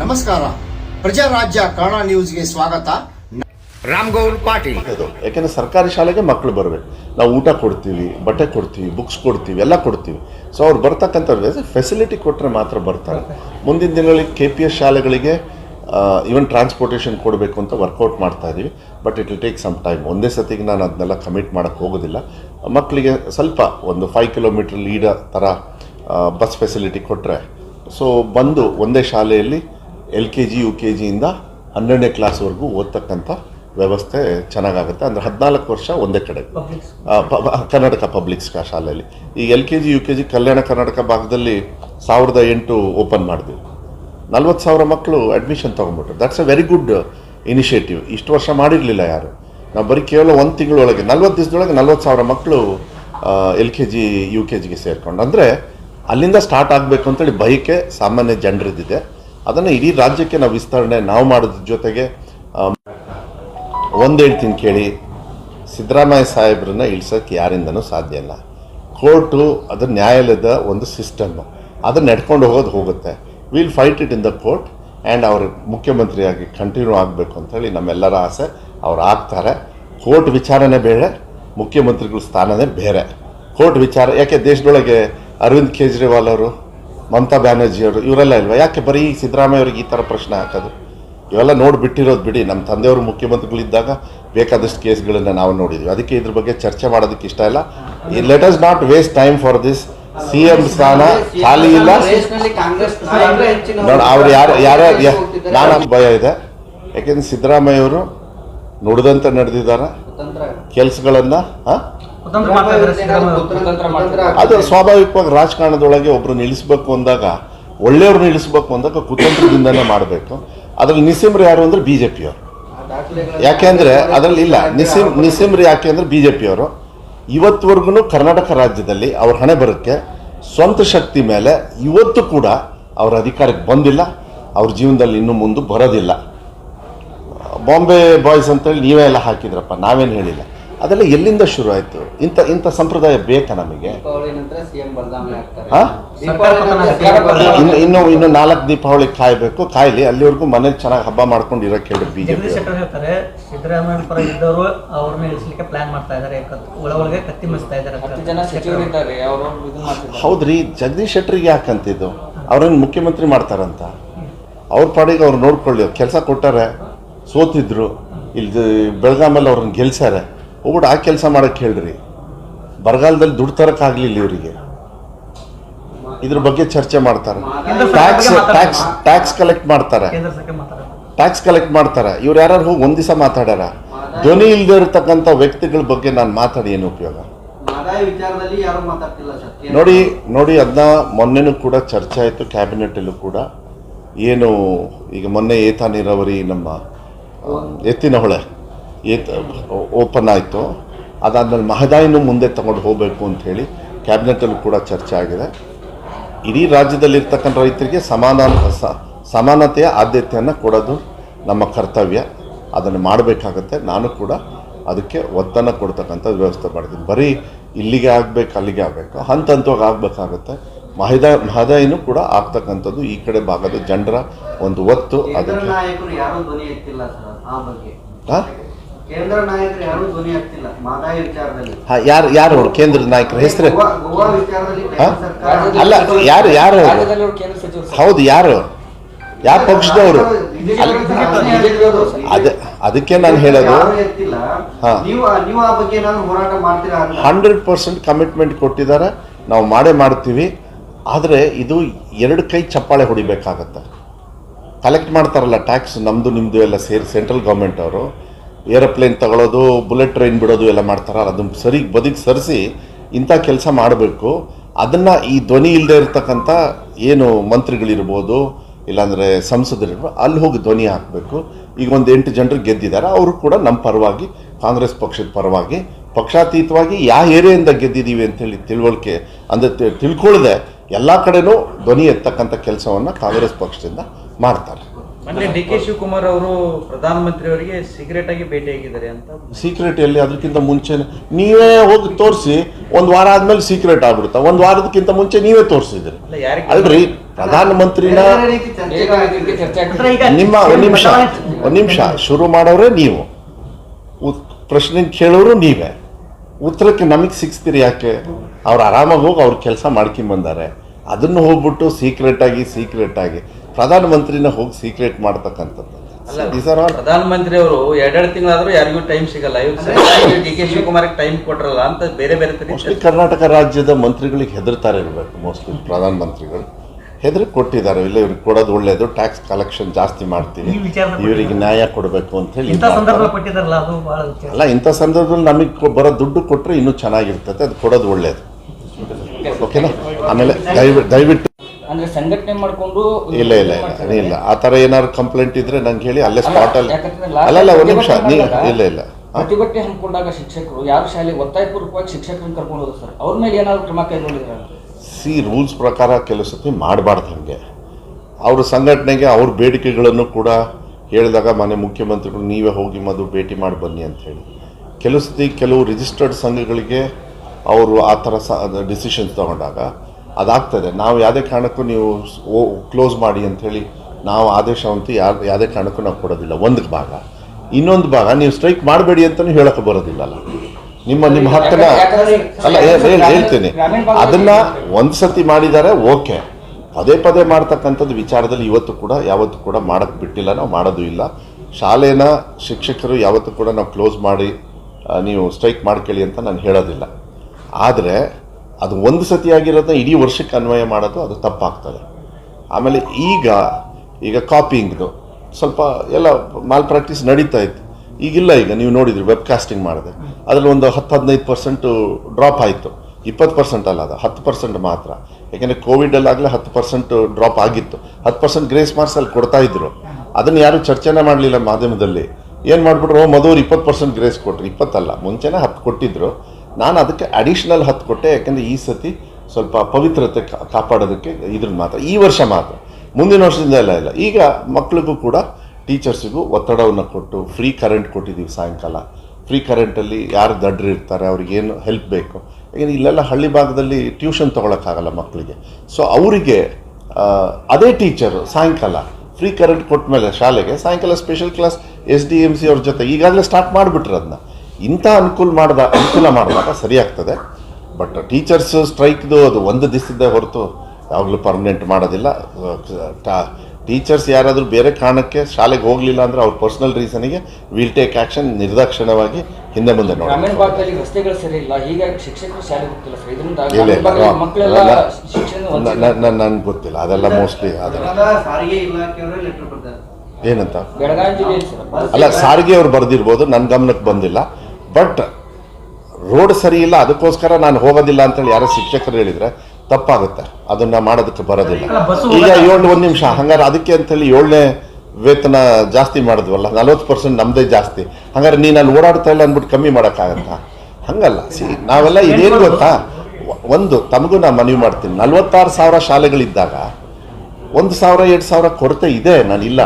ನಮಸ್ಕಾರ. ಪ್ರಜಾರಾಜ್ಯ ಕನ್ನಡ ನ್ಯೂಸ್ಗೆ ಸ್ವಾಗತ. ರಾಮ್ಗೌರ್ ಪಾಟೀಲ್. ಅದು ಯಾಕೆಂದ್ರೆ ಸರ್ಕಾರಿ ಶಾಲೆಗೆ ಮಕ್ಕಳು ಬರಬೇಕು. ನಾವು ಊಟ ಕೊಡ್ತೀವಿ ಬಟ್ಟೆ ಕೊಡ್ತೀವಿ ಬುಕ್ಸ್ ಕೊಡ್ತೀವಿ ಎಲ್ಲ ಕೊಡ್ತೀವಿ. ಸೊ ಅವ್ರು ಬರ್ತಕ್ಕಂಥ ಫೆಸಿಲಿಟಿ ಕೊಟ್ಟರೆ ಮಾತ್ರ ಬರ್ತಾರೆ. ಮುಂದಿನ ದಿನಗಳಲ್ಲಿ ಕೆ ಪಿ ಎಸ್ ಶಾಲೆಗಳಿಗೆ ಈವನ್ ಟ್ರಾನ್ಸ್ಪೋರ್ಟೇಷನ್ ಕೊಡಬೇಕು ಅಂತ ವರ್ಕೌಟ್ ಮಾಡ್ತಾ ಇದ್ದೀವಿ but it will take some time ಒಂದೇ ಸತಿಗೆ ನಾನು ಅದನ್ನೆಲ್ಲ ಕಮಿಟ್ ಮಾಡೋಕ್ಕೆ ಹೋಗೋದಿಲ್ಲ. ಮಕ್ಕಳಿಗೆ ಸ್ವಲ್ಪ ಒಂದು ಫೈವ್ ಕಿಲೋಮೀಟ್ರ್ ಲೀಡ ಥರ ಬಸ್ ಫೆಸಿಲಿಟಿ ಕೊಟ್ಟರೆ ಸೊ ಬಂದು ಒಂದೇ ಶಾಲೆಯಲ್ಲಿ L K G U K ಜಿಯಿಂದ ಹನ್ನೆರಡನೇ ಕ್ಲಾಸ್ವರೆಗೂ ಓದ್ತಕ್ಕಂಥ ವ್ಯವಸ್ಥೆ ಚೆನ್ನಾಗಾಗುತ್ತೆ. ಅಂದರೆ ಹದಿನಾಲ್ಕು ವರ್ಷ ಒಂದೇ ಕಡೆ. ಕರ್ನಾಟಕ ಪಬ್ಲಿಕ್ ಶಾಲೆಯಲ್ಲಿ. ಈ L K G U K G Kalyana Karnataka ಭಾಗದಲ್ಲಿ ಸಾವಿರದ ಎಂಟು ಓಪನ್ ಮಾಡಿದ್ವಿ ನಲ್ವತ್ತು ಸಾವಿರ ಮಕ್ಕಳು admission ತೊಗೊಂಬಿಟ್ರು that's a very good initiative ಇಷ್ಟು ವರ್ಷ ಮಾಡಿರಲಿಲ್ಲ ಯಾರು? ನಾವು ಬರೀ ಕೇವಲ ಒಂದು ತಿಂಗಳೊಳಗೆ, ನಲ್ವತ್ತು ದಿವಸದೊಳಗೆ ನಲ್ವತ್ತು ಸಾವಿರ ಮಕ್ಕಳು L K G U K ಜಿಗೆ ಸೇರ್ಕೊಂಡು. ಅಂದರೆ ಅಲ್ಲಿಂದ ಸ್ಟಾರ್ಟ್ ಆಗಬೇಕು ಅಂತೇಳಿ ಬಯಕೆ ಸಾಮಾನ್ಯ ಜನರದ್ದಿದೆ ಅದನ್ನು ಇಡೀ ರಾಜ್ಯಕ್ಕೆ ನಾವು ವಿಸ್ತರಣೆ ನಾವು ಮಾಡೋದ್ರ ಜೊತೆಗೆ ಒಂದು ಹೇಳ್ತೀನಿ ಕೇಳಿ. ಸಿದ್ದರಾಮಯ್ಯ ಸಾಹೇಬ್ರನ್ನ ಇಳಿಸೋಕ್ಕೆ ಯಾರಿಂದನೂ ಸಾಧ್ಯ ಇಲ್ಲ. ಕೋರ್ಟು ಅದು ನ್ಯಾಯಾಲಯದ ಒಂದು ಸಿಸ್ಟಮ್ಮು ಅದನ್ನು ನಡ್ಕೊಂಡು ಹೋಗೋದು ಹೋಗುತ್ತೆ. Will fight it in the court and ಅವರು ಮುಖ್ಯಮಂತ್ರಿಯಾಗಿ ಕಂಟಿನ್ಯೂ ಆಗಬೇಕು ಅಂತೇಳಿ ನಮ್ಮೆಲ್ಲರ ಆಸೆ. ಅವ್ರು ಆಗ್ತಾರೆ. ಕೋರ್ಟ್ ವಿಚಾರನೇ ಬೇರೆ ಮುಖ್ಯಮಂತ್ರಿಗಳ ಸ್ಥಾನನೇ ಬೇರೆ. ಕೋರ್ಟ್ ವಿಚಾರ ಯಾಕೆ ದೇಶದೊಳಗೆ ಅರವಿಂದ್ ಕೇಜ್ರಿವಾಲ್ ಅವರು ಮಮತಾ ಬ್ಯಾನರ್ಜಿಯವರು ಇವರೆಲ್ಲ ಇಲ್ವಾ? ಯಾಕೆ ಬರೀ ಸಿದ್ದರಾಮಯ್ಯ ಅವ್ರಿಗೆ ಈ ಥರ ಪ್ರಶ್ನೆ ಹಾಕೋದು? ಇವೆಲ್ಲ ನೋಡಿಬಿಟ್ಟಿರೋದು ಬಿಡಿ. ನಮ್ಮ ತಂದೆಯವರು ಮುಖ್ಯಮಂತ್ರಿಗಳಿದ್ದಾಗ ಬೇಕಾದಷ್ಟು ಕೇಸ್ಗಳನ್ನು ನಾವು ನೋಡಿದ್ವಿ. ಅದಕ್ಕೆ ಇದ್ರ ಬಗ್ಗೆ ಚರ್ಚೆ ಮಾಡೋದಕ್ಕೆ ಇಷ್ಟ ಇಲ್ಲ. Let us not waste time for this C M ಸ್ಥಾನ ಖಾಲಿ ಇಲ್ಲ. ಕಾಂಗ್ರೆಸ್ ನೋಡಿ ಅವ್ರು ಯಾರು ಯಾರ ನಾನು ಭಯ ಇದೆ. ಯಾಕೆಂದ್ರೆ ಸಿದ್ದರಾಮಯ್ಯ ಅವರು ನುಡಿದಂತೆ ನಡೆದಿದ್ದಾರೆ. ಕೆಲಸಗಳನ್ನ ಅದು ಸ್ವಾಭಾವಿಕವಾಗಿ ರಾಜಕಾರಣದೊಳಗೆ ಒಬ್ರು ನಿಲ್ಲಿಸ್ಬೇಕು ಅಂದಾಗ ಒಳ್ಳೆಯವ್ರನ್ನ ನಿಲ್ಲಿಸ್ಬೇಕು ಅಂದಾಗ ಕುತಂತ್ರದಿಂದನೇ ಮಾಡಬೇಕು. ಅದ್ರಲ್ಲಿ ನಿಸಿಮ್ರು ಯಾರು ಅಂದ್ರೆ ಬಿ ಜೆ ಪಿಯವರು ಯಾಕೆಂದ್ರೆ ಅದರಲ್ಲಿ ಇಲ್ಲ. ನಿಸಿಮ್ ನಿಸಿಮ್ರು ಯಾಕೆ ಅಂದ್ರೆ ಬಿ ಜೆ ಪಿಯವರು ಇವತ್ತುವರೆಗೂ ಕರ್ನಾಟಕ ರಾಜ್ಯದಲ್ಲಿ ಅವ್ರ ಹಣೆ ಬರೋಕ್ಕೆ ಸ್ವಂತ ಶಕ್ತಿ ಮೇಲೆ ಇವತ್ತು ಕೂಡ ಅವರ ಅಧಿಕಾರಕ್ಕೆ ಬಂದಿಲ್ಲ, ಅವ್ರ ಜೀವನದಲ್ಲಿ ಇನ್ನು ಮುಂದೆ ಬರೋದಿಲ್ಲ. ಬಾಂಬೆ ಬಾಯ್ಸ್ ಅಂತೇಳಿ ನೀವೇ ಎಲ್ಲ ಹಾಕಿದ್ರಪ್ಪ, ನಾವೇನು ಹೇಳಿಲ್ಲ. ಅದೆಲ್ಲ ಎಲ್ಲಿಂದ ಶುರು ಆಯಿತು ಇಂಥ ಇಂಥ ಸಂಪ್ರದಾಯ ಬೇಕಾ ನಮಗೆ? ಇನ್ನು ಇನ್ನು ಇನ್ನು ನಾಲ್ಕು ದೀಪಾವಳಿ ಕಾಯಬೇಕು ಕಾಯ್ಲಿ. ಅಲ್ಲಿವರೆಗೂ ಮನೇಲಿ ಚೆನ್ನಾಗಿ ಹಬ್ಬ ಮಾಡ್ಕೊಂಡು ಇರೋಕೆ ಹೇಳಿ ಬಿ ಜೆ ಜಗದೀಶ್ ಶೆಟ್ಟರ್ ಹೇಳ್ತಾರೆ ಸಿದ್ದರಾಮಯ್ಯ ಪರ ಇದ್ದವರು ಅವ್ರನ್ನ ಇಳಿಸ್ಲಿಕ್ಕೆ ಪ್ಲಾನ್ ಮಾಡ್ತಾ ಇದ್ದಾರೆ ಒಳ ಒಳಗೆ ಕತ್ತಿ ಮಸ್ತಾ ಇದ್ದಾರೆ ಹೌದ್ರಿ ಜಗದೀಶ್ ಶೆಟ್ಟರಿಗೆ ಯಾಕಂತಿದ್ದು? ಅವ್ರನ್ನ ಮುಖ್ಯಮಂತ್ರಿ ಮಾಡ್ತಾರಂತ. ಅವ್ರ ಪಾಡಿಗೆ ಅವ್ರು ನೋಡ್ಕೊಳ್ಳಿ ಕೆಲಸ ಕೊಟ್ಟಾರೆ ಸೋತಿದ್ರು. ಇಲ್ಲಿ ಬೆಳಗಾಮಲ್ಲಿ ಅವ್ರನ್ನ ಗೆಲ್ಸಾರೆ ಹೋಗ್ಬಿಟ್ಟು ಆ ಕೆಲಸ ಮಾಡಕ್ಕೆ ಹೇಳ್ರಿ. ಬರಗಾಲದಲ್ಲಿ ದುಡ್ಡು ತರಕ್ಕಾಗ್ಲಿಲ್ಲ ಇವರಿಗೆ. ಇದ್ರ ಬಗ್ಗೆ ಚರ್ಚೆ ಮಾಡ್ತಾರೆ. ಟ್ಯಾಕ್ಸ್ ಟ್ಯಾಕ್ಸ್ ಟ್ಯಾಕ್ಸ್ ಕಲೆಕ್ಟ್ ಮಾಡ್ತಾರೆ. ಕೇಂದ್ರ ಸರ್ಕಾರ ಮಾತಾಡೋದು ಟ್ಯಾಕ್ಸ್ ಕಲೆಕ್ಟ್ ಮಾಡ್ತಾರೆ. ಇವ್ರು ಯಾರು ಹೋಗಿ ಒಂದು ದಿವಸ ಮಾತಾಡ್ಯಾರ? ಧ್ವನಿ ಇಲ್ಲದೆ ಇರತಕ್ಕಂಥ ವ್ಯಕ್ತಿಗಳ ಬಗ್ಗೆ ನಾನು ಮಾತಾಡಿ ಏನು ಉಪಯೋಗ? ಮಾದಾಯ ವಿಚಾರದಲ್ಲಿ ಯಾರು ಮಾತಾಡ್ತಿಲ್ಲ ಸರ್? ನೋಡಿ ನೋಡಿ ಅದನ್ನ ಮೊನ್ನೆನೂ ಕೂಡ ಚರ್ಚೆ ಆಯಿತು ಕ್ಯಾಬಿನೆಟಲ್ಲೂ ಕೂಡ. ಏನು ಈಗ ಮೊನ್ನೆ ಏತ ನೀರಾವರಿ ನಮ್ಮ ಎತ್ತಿನ ಹೊಳೆ. ಏತ ಓಪನ್ ಆಯಿತು. ಅದಾದಮೇಲೆ ಮಹದಾಯಿನೂ ಮುಂದೆ ತಗೊಂಡು ಹೋಗಬೇಕು ಅಂತ ಹೇಳಿ ಕ್ಯಾಬಿನೆಟಲ್ಲೂ ಕೂಡ ಚರ್ಚೆ ಆಗಿದೆ. ಇಡೀ ರಾಜ್ಯದಲ್ಲಿರ್ತಕ್ಕಂಥ ರೈತರಿಗೆ ಸಮಾನ ಸಮಾನತೆಯ ಆದ್ಯತೆಯನ್ನು ಕೊಡೋದು ನಮ್ಮ ಕರ್ತವ್ಯ. ಅದನ್ನು ಮಾಡಬೇಕಾಗತ್ತೆ. ನಾನು ಕೂಡ ಅದಕ್ಕೆ ಒತ್ತನ್ನು ಕೊಡ್ತಕ್ಕಂಥ ವ್ಯವಸ್ಥೆ ಮಾಡಿದ್ದೀನಿ ಬರೀ ಇಲ್ಲಿಗೆ ಆಗಬೇಕು ಅಲ್ಲಿಗೆ ಆಗಬೇಕು. ಹಂತ ಹಂತವಾಗಿ ಆಗಬೇಕಾಗತ್ತೆ. ಮಹದ ಮಹದಾಯಿನೂ ಕೂಡ ಆಗ್ತಕ್ಕಂಥದ್ದು ಈ ಕಡೆ ಭಾಗದ ಜನರ ಒಂದು ಒತ್ತು. ಅದಕ್ಕೆ ಅದಕ್ಕೆ ಕೇಂದ್ರ ನಾಯಕರು ಯಾರು ಧ್ವನಿ ಆಗ್ತಿಲ್ಲ ಮಾದಾಯ ವಿಚಾರದಲ್ಲಿ. ಯಾರು ಯಾರು ಅವರು? ಕೇಂದ್ರ ನಾಯಕರ ಹೆಸರು? ಗೋವಾ ಗೋವಾ ವಿಚಾರದಲ್ಲಿ ಹಾ? ಕೇಂದ್ರ ಸರ್ಕಾರ ಅಲ್ಲ ಯಾರು ಯಾರು ಅವರು? ರಾಜ್ಯದಲ್ಲಿ ಅವ್ರು ಕೇಂದ್ರ ಸಚಿವರು ಸರ್. ಹೌದು ಯಾರು? ಯಾವ ಪಕ್ಷದವರು. ಅದ ಅದಕ್ಕೆ ನಾನು ಹೇಳೋದು ಯಾರು ಎತ್ತಿಲ್ಲ ಹಾ. ನೀವು ನೀವು ಆ ಬಗ್ಗೆ ಏನಾದ್ರು ಹೋರಾಟ ಮಾಡ್ತೀರಾ ಅಂತ. ಹಂಡ್ರೆಡ್ ಪರ್ಸೆಂಟ್ ಕಮಿಟ್ಮೆಂಟ್ ಕೊಟ್ಟಿದ್ದಾರೆ. ನಾವು ಮಾಡೇ ಮಾಡ್ತೀವಿ. ಆದರೆ ಇದು ಎರಡು ಕೈ ಚಪ್ಪಾಳೆ ಹೊಡಿಬೇಕಾಗತ್ತೆ. ಕಲೆಕ್ಟ್ ಮಾಡ್ತಾರಲ್ಲ ಟ್ಯಾಕ್ಸ್ ನಮ್ಮದು ನಿಮ್ಮದು ಎಲ್ಲ ಸೇರಿ ಸೆಂಟ್ರಲ್ ಗೌರ್ಮೆಂಟ್ ಅವರು. ಏರೋಪ್ಲೇನ್ ತಗೊಳ್ಳೋದು ಬುಲೆಟ್ ಟ್ರೈನ್ ಬಿಡೋದು ಎಲ್ಲ ಮಾಡ್ತಾರೆ. ಅದನ್ನು ಸರಿ ಬದಿಗೆ ಸರಿಸಿ ಇಂಥ ಕೆಲಸ ಮಾಡಬೇಕು. ಅದನ್ನು ಈ ಧ್ವನಿ ಇಲ್ಲದೆ ಇರತಕ್ಕಂಥ ಏನು ಮಂತ್ರಿಗಳಿರ್ಬೋದು, ಇಲ್ಲಾಂದರೆ ಸಂಸದರಿರ್ಬೋದು, ಅಲ್ಲಿ ಹೋಗಿ ಧ್ವನಿ ಹಾಕಬೇಕು. ಈಗ ಒಂದು ಎಂಟು ಜನರು ಗೆದ್ದಿದ್ದಾರೆ. ಅವರು ಕೂಡ ನಮ್ಮ ಪರವಾಗಿ, ಕಾಂಗ್ರೆಸ್ ಪಕ್ಷದ ಪರವಾಗಿ, ಪಕ್ಷಾತೀತವಾಗಿ ಯಾವ ಏರಿಯಿಂದ ಗೆದ್ದಿದ್ದೀವಿ ಅಂತೇಳಿ ತಿಳುವಳಿಕೆ ಅಂದರೆ ತಿಳ್ಕೊಳ್ಳದೆ ಎಲ್ಲ ಕಡೆನೂ ಧ್ವನಿ ಎತ್ತಕ್ಕಂಥ ಕೆಲಸವನ್ನು ಕಾಂಗ್ರೆಸ್ ಪಕ್ಷದಿಂದ ಮಾಡ್ತಾರೆ. ಮೊನ್ನೆ ಡಿ ಕೆ ಶಿವಕುಮಾರ್ ಅವರು ಪ್ರಧಾನಮಂತ್ರಿ ಅವರಿಗೆ ಸೀಕ್ರೆಟ್ ಆಗಿ ಭೇಟಿಯಾಗಿದ್ದಾರೆ ಅಂತ ಸೀಕ್ರೆಟ್ ಎಲ್ಲಿ ಅದಕ್ಕಿಂತ ಮುಂಚೆ ನೀವೇ ಹೋಗಿ ತೋರಿಸಿ ಒಂದು ವಾರ ಆದ್ಮೇಲೆ ಸೀಕ್ರೆಟ್ ಆಗ್ಬಿಡುತ್ತ? ಒಂದು ವಾರದಕ್ಕಿಂತ ಮುಂಚೆ ನೀವೇ ತೋರಿಸಿದ್ರಿ ಅಲ್ರಿ ಪ್ರಧಾನ ಮಂತ್ರಿನ ನಿಮ್ಮ ಒಂದು ನಿಮಿಷ ಒಂದ್ ನಿಮಿಷ ಶುರು ಮಾಡೋರೇ ನೀವು. ಉತ್- ಪ್ರಶ್ನೆ ಕೇಳೋರು ನೀವೇ. ಉತ್ತರಕ್ಕೆ ನಮಗೆ ಸಿಕ್ಸ್ತೀರಿ ಯಾಕೆ? ಅವ್ರು ಆರಾಮಾಗಿ ಹೋಗಿ ಅವ್ರ ಕೆಲಸ ಮಾಡ್ಕೊಂಬಂದಾರೆ ಅದನ್ನು ಹೋಗ್ಬಿಟ್ಟು ಸೀಕ್ರೆಟ್ ಆಗಿ ಸೀಕ್ರೆಟ್ ಆಗಿ. ಪ್ರಧಾನಮಂತ್ರಿನ ಹೋಗಿ ಸೀಕ್ರೆಟ್ ಮಾಡ್ತಕ್ಕಂಥದ್ದು. ಪ್ರಧಾನಮಂತ್ರಿ ಅವರು ಎರಡೆರಡು ತಿಂಗಳಾದ್ರೂ ಯಾರಿಗೂ ಟೈಮ್ ಸಿಗಲ್ಲ. ಡಿ ಕೆ ಶಿವಕುಮಾರ್ ಟೈಮ್ ಕೊಟ್ರಲ್ಲ ಅಂತ ಬೇರೆ ಬೇರೆ ಮೋಸ್ಟ್ಲಿ ಕರ್ನಾಟಕ ರಾಜ್ಯದ ಮಂತ್ರಿಗಳಿಗೆ ಹೆದರ್ತಾರೆ ಇರಬೇಕು. ಮೋಸ್ಟ್ಲಿ ಪ್ರಧಾನಮಂತ್ರಿಗಳು. ಹೆದರಿ ಕೊಟ್ಟಿದ್ದಾರೆ. ಇಲ್ಲ ಇವ್ರಿಗೆ ಕೊಡೋದು ಒಳ್ಳೇದು. ಟ್ಯಾಕ್ಸ್ ಕಲೆಕ್ಷನ್ ಜಾಸ್ತಿ ಮಾಡ್ತೀವಿ. ಇವರಿಗೆ ನ್ಯಾಯ ಕೊಡಬೇಕು ಅಂತ ಹೇಳಿ ಅಲ್ಲ ಇಂಥ ಸಂದರ್ಭದಲ್ಲಿ ನಮಗೆ ಬರೋ ದುಡ್ಡು ಕೊಟ್ಟರೆ ಇನ್ನೂ ಚೆನ್ನಾಗಿರ್ತದೆ. ಅದು ಕೊಡೋದು ಒಳ್ಳೇದು. ಓಕೆನಾ ಆಮೇಲೆ ದಯವಿಟ್ಟು ಅಂದ್ರೆ ಸಂಘಟನೆ ಮಾಡ್ಕೊಂಡು ಇಲ್ಲ ಇಲ್ಲ ಇಲ್ಲ ಇಲ್ಲ. ಆ ಥರ ಏನಾದ್ರು ಕಂಪ್ಲೇಂಟ್ ಇದ್ರೆ ನಂಗೆ ಹೇಳಿ ಅಲ್ಲೇ ಸ್ಪಾಟ್ ಅಲ್ಲಿ ಯಾಕಂದ್ರೆ ಅಲ್ಲ ಅಲ್ಲ ಒಂದು ನಿಮಿಷ ನೀವು ಇಲ್ಲ ಇಲ್ಲ? ಪ್ರತಿಭಟನೆ ಹಮ್ಮಿಕೊಂಡಾಗ ಶಿಕ್ಷಕರು ಯಾರು ಶಾಲೆಗೆ ಒತ್ತಾಯಪೂರ್ವಕವಾಗಿ ಶಿಕ್ಷಕರನ್ನ ಕರ್ಕೊಂಡು ಹೋದ್ರು ಸರ್? ಅವ್ರ ಮೇಲೆ ಏನಾದ್ರು ಕ್ರಮ ಕೈಗೊಂಡಿದ್ದಾರೆ? ಸಿ ರೂಲ್ಸ್ ಪ್ರಕಾರ ಕೆಲವು ಸತಿ ಮಾಡಬಾರ್ದು ಹಾಗೆ. ಅವ್ರ ಸಂಘಟನೆಗೆ ಅವ್ರ ಬೇಡಿಕೆಗಳನ್ನು ಕೂಡ ಹೇಳಿದಾಗ ಮನೆ ಮುಖ್ಯಮಂತ್ರಿಗಳು ನೀವೇ ಹೋಗಿ ಮದು ಭೇಟಿ ಮಾಡಿ ಬನ್ನಿ ಅಂತ ಹೇಳಿ. ಕೆಲವು ಸತಿ ಕೆಲವು ರಿಜಿಸ್ಟರ್ಡ್ ಸಂಘಗಳಿಗೆ ಅವರು ಆ ಥರ ಸ ಡಿಸಿಷನ್ಸ್ ತಗೊಂಡಾಗ ಅದಾಗ್ತದೆ. ನಾವು ಯಾವುದೇ ಕಾರಣಕ್ಕೂ ನೀವು ಕ್ಲೋಸ್ ಮಾಡಿ ಅಂಥೇಳಿ ನಾವು ಆದೇಶವಂತೂ ಯಾವ ಯಾವುದೇ ಕಾರಣಕ್ಕೂ ನಾವು ಕೊಡೋದಿಲ್ಲ. ಒಂದು ಭಾಗ. ಇನ್ನೊಂದು ಭಾಗ ನೀವು ಸ್ಟ್ರೈಕ್ ಮಾಡಬೇಡಿ ಅಂತಲೂ ಹೇಳಕ್ಕೆ ಬರೋದಿಲ್ಲಲ್ಲ. ನಿಮ್ಮ ನಿಮ್ಮ ಹಕ್ಕನ್ನ ಅಲ್ಲ ಹೇಳ್ತೀನಿ. ಅದನ್ನ ಒಂದು ಸತಿ ಮಾಡಿದ್ದಾರೆ ಓಕೆ. ಪದೇ ಪದೇ ಮಾಡ್ತಕ್ಕಂಥದ್ದು ವಿಚಾರದಲ್ಲಿ ಇವತ್ತು ಕೂಡ ಯಾವತ್ತೂ ಕೂಡ ಮಾಡೋಕ್ಕೆ ಬಿಟ್ಟಿಲ್ಲ ನಾವು ಮಾಡೋದು ಇಲ್ಲ. ಶಾಲೆನ ಶಿಕ್ಷಕರು ಯಾವತ್ತೂ ಕೂಡ ನಾವು ಕ್ಲೋಸ್ ಮಾಡಿ ನೀವು ಸ್ಟ್ರೈಕ್ ಮಾಡ್ಕೊಳ್ಳಿ ಅಂತ ನಾನು ಹೇಳೋದಿಲ್ಲ. ಆದರೆ ಅದು ಒಂದು ಸತಿ ಆಗಿರೋದನ್ನ ಇಡೀ ವರ್ಷಕ್ಕೆ ಅನ್ವಯ ಮಾಡೋದು ಅದು ತಪ್ಪಾಗ್ತದೆ. ಆಮೇಲೆ ಈಗ ಈಗ ಕಾಪಿಂಗ್ದು ಸ್ವಲ್ಪ ಎಲ್ಲ ಮಾಲ್ ಪ್ರಾಕ್ಟೀಸ್ ನಡೀತಾ ಇತ್ತು. ಈಗಿಲ್ಲ ಈಗ, ನೀವು ನೋಡಿದ್ರಿ ವೆಬ್ ಕಾಸ್ಟಿಂಗ್ ಮಾಡಿದೆ ಅದರಲ್ಲಿ ಒಂದು ಹತ್ತು ಹದಿನೈದು ಪರ್ಸೆಂಟು ಡ್ರಾಪ್ ಆಯಿತು. ಇಪ್ಪತ್ತು ಪರ್ಸೆಂಟ್ ಅಲ್ಲ ಅದು, ಹತ್ತು ಪರ್ಸೆಂಟ್ ಮಾತ್ರ. ಯಾಕೆಂದರೆ ಕೋವಿಡಲ್ಲಾಗಲೇ ಹತ್ತು ಪರ್ಸೆಂಟ್ ಡ್ರಾಪ್ ಆಗಿತ್ತು. ಹತ್ತು ಪರ್ಸೆಂಟ್ ಗ್ರೇಸ್ ಮಾರ್ಕ್ಸ್ ಅಲ್ಲಿ ಕೊಡ್ತಾ ಇದ್ರು. ಅದನ್ನು ಯಾರೂ ಚರ್ಚೆನೇ ಮಾಡಲಿಲ್ಲ ಮಾಧ್ಯಮದಲ್ಲಿ. ಏನು ಮಾಡಿಬಿಟ್ರು ಮಧುವ್ರು ಇಪ್ಪತ್ತು ಪರ್ಸೆಂಟ್ ಗ್ರೇಸ್ ಕೊಟ್ರು. ಇಪ್ಪತ್ತಲ್ಲ, ಮುಂಚೆನೇ ಹತ್ತು ಕೊಟ್ಟಿದ್ರು. ನಾನು ಅದಕ್ಕೆ ಅಡಿಷ್ನಲ್ ಹತ್ತು ಕೊಟ್ಟೆ, ಯಾಕೆಂದರೆ ಈ ಸತಿ ಸ್ವಲ್ಪ ಪವಿತ್ರತೆ ಕಾಪಾಡೋದಕ್ಕೆ ಇದ್ರ ಮಾತ್ರ, ಈ ವರ್ಷ ಮಾತ್ರ. ಮುಂದಿನ ವರ್ಷದಿಂದ ಎಲ್ಲ ಇಲ್ಲ. ಈಗ ಮಕ್ಕಳಿಗೂ ಕೂಡ ಟೀಚರ್ಸಿಗೂ ಒತ್ತಡವನ್ನು ಕೊಟ್ಟು ಫ್ರೀ ಕರೆಂಟ್ ಕೊಟ್ಟಿದ್ದೀವಿ ಸಾಯಂಕಾಲ. ಫ್ರೀ ಕರೆಂಟಲ್ಲಿ ಯಾರು ದಡ್ರು ಇರ್ತಾರೆ, ಅವ್ರಿಗೆ ಏನು ಹೆಲ್ಪ್ ಬೇಕು? ಯಾಕೆಂದರೆ ಇಲ್ಲೆಲ್ಲ ಹಳ್ಳಿ ಭಾಗದಲ್ಲಿ ಟ್ಯೂಷನ್ ತೊಗೊಳಕ್ಕಾಗಲ್ಲ ಮಕ್ಕಳಿಗೆ ಸೊ ಅವರಿಗೆ ಅದೇ ಟೀಚರು ಸಾಯಂಕಾಲ ಫ್ರೀ ಕರೆಂಟ್ ಕೊಟ್ಟ ಮೇಲೆ ಶಾಲೆಗೆ ಸಾಯಂಕಾಲ special class S D M C ಅವ್ರ ಜೊತೆ ಈಗಾಗಲೇ ಸ್ಟಾರ್ಟ್ ಮಾಡಿಬಿಟ್ರು ಅದನ್ನ ಇಂಥ ಅನುಕೂಲ ಮಾಡಿದ ಅನುಕೂಲ ಮಾಡಿದಾಗ ಸರಿಯಾಗ್ತದೆ ಬಟ್ ಟೀಚರ್ಸ್ ಸ್ಟ್ರೈಕ್ದು ಅದು ಒಂದು ದಿವಸದ ಹೊರತು ಯಾವಾಗಲೂ ಪರ್ಮನೆಂಟ್ ಮಾಡೋದಿಲ್ಲ. ಟೀಚರ್ಸ್ ಯಾರಾದರೂ ಬೇರೆ ಕಾರಣಕ್ಕೆ ಶಾಲೆಗೆ ಹೋಗಲಿಲ್ಲ ಅಂದರೆ ಅವ್ರ ಪರ್ಸನಲ್ ರೀಸನಿಗೆ ವಿಲ್ ಟೇಕ್ ಆ್ಯಕ್ಷನ್ ನಿರ್ದಾಕ್ಷಿಣ್ಯವಾಗಿ ಹಿಂದೆ ಮುಂದೆ ನೋಡಿ ನನಗೆ ಗೊತ್ತಿಲ್ಲ. ಅದೆಲ್ಲ ಮೋಸ್ಟ್ಲಿ ಅದೆಲ್ಲ ಏನಂತ? ಅಲ್ಲ ಸಾರಿಗೆ ಅವ್ರು ಬರೆದಿರ್ಬೋದು. ನನ್ನ ಗಮನಕ್ಕೆ ಬಂದಿಲ್ಲ. ಬಟ್ ರೋಡ್ ಸರಿ ಇಲ್ಲ ಅದಕ್ಕೋಸ್ಕರ ನಾನು ಹೋಗೋದಿಲ್ಲ ಅಂತೇಳಿ ಯಾರೋ ಶಿಕ್ಷಕರು ಹೇಳಿದ್ರೆ ತಪ್ಪಾಗುತ್ತೆ. ಅದನ್ನ ಮಾಡೋದಕ್ಕೆ ಬರೋದಿಲ್ಲ. ಈಗ. ಏಳು ಒಂದು ನಿಮಿಷ ಹಂಗಾರೆ ಅದಕ್ಕೆ ಅಂತೇಳಿ ಏಳನೇ ವೇತನ ಜಾಸ್ತಿ ಮಾಡಿದ್ವಲ್ಲ ನಲ್ವತ್ತು ಪರ್ಸೆಂಟ್ ನಮ್ಮದೇ ಜಾಸ್ತಿ. ಹಂಗಾರೆ ನೀನು ಅಲ್ಲಿ ಓಡಾಡ್ತಾ ಇಲ್ಲ ಅಂದ್ಬಿಟ್ಟು ಕಮ್ಮಿ ಮಾಡೋಕ್ಕಾಗತ್ತ? ಹಂಗಲ್ಲ. ಸಿ ನಾವೆಲ್ಲ ಇದೇನು ಗೊತ್ತಾ? ಒಂದು ತಮಗೂ ನಾನು ಮನವಿ ಮಾಡ್ತೀನಿ. ನಲ್ವತ್ತಾರು ಸಾವಿರ ಶಾಲೆಗಳಿದ್ದಾಗ ಒಂದು ಸಾವಿರ ಎರಡು ಸಾವಿರ ಕೊರತೆ ಇದೆ ನಾನಿಲ್ಲ.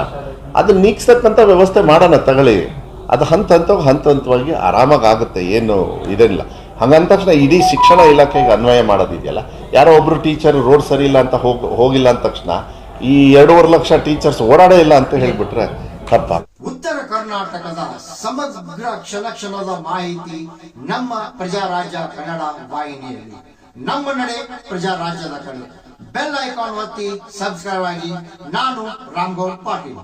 ಅದನ್ನ ನೀಗ್ಸ್ತಕ್ಕಂಥ ವ್ಯವಸ್ಥೆ ಮಾಡೋಣ ತಗೊಳ್ಳಿ. ಅದು ಹಂತ ಹಂತವಾಗಿ ಹಂತ ಹಂತವಾಗಿ ಆರಾಮಾಗುತ್ತೆ ಏನು ಇದಿಲ್ಲ. ಹಂಗಂದ ತಕ್ಷಣ ಇಡೀ ಶಿಕ್ಷಣ ಇಲಾಖೆಗೆ ಅನ್ವಯ ಮಾಡೋದಿದೆಯಲ್ಲ? ಯಾರೋ ಒಬ್ಬರು ಟೀಚರ್ ರೋಡ್ ಸರಿ ಇಲ್ಲ ಅಂತ ಹೋಗ್, ಹೋಗಿಲ್ಲ ಅಂದ ತಕ್ಷಣ ಈ ಎರಡೂವರೆ ಲಕ್ಷ ಟೀಚರ್ಸ್ ಓಡಾಡೇ ಇಲ್ಲ ಅಂತ ಹೇಳಿಬಿಟ್ರೆ ತಪ್ಪ ಉತ್ತರ ಕರ್ನಾಟಕದ ಸಮಗ್ರ ಕ್ಷಣ ಕ್ಷಣದ ಮಾಹಿತಿ ನಮ್ಮ ಪ್ರಜಾರಾಜ್ಯ ಕನ್ನಡ ವಾಹಿನಿಯಲ್ಲಿ. ನಮ್ಮ ನಡೆ ಪ್ರಜಾರಾಜ್ಯದ ಕನ್ನಡ ಬೆಲ್ ಐಕಾನ್ ಒತ್ತಿ ಸಬ್ಸ್ಕ್ರೈಬ್ ಆಗಿ, ನಾನು ರಾಮ್ಗೌಡ್ ಪಾಟೀಲ್.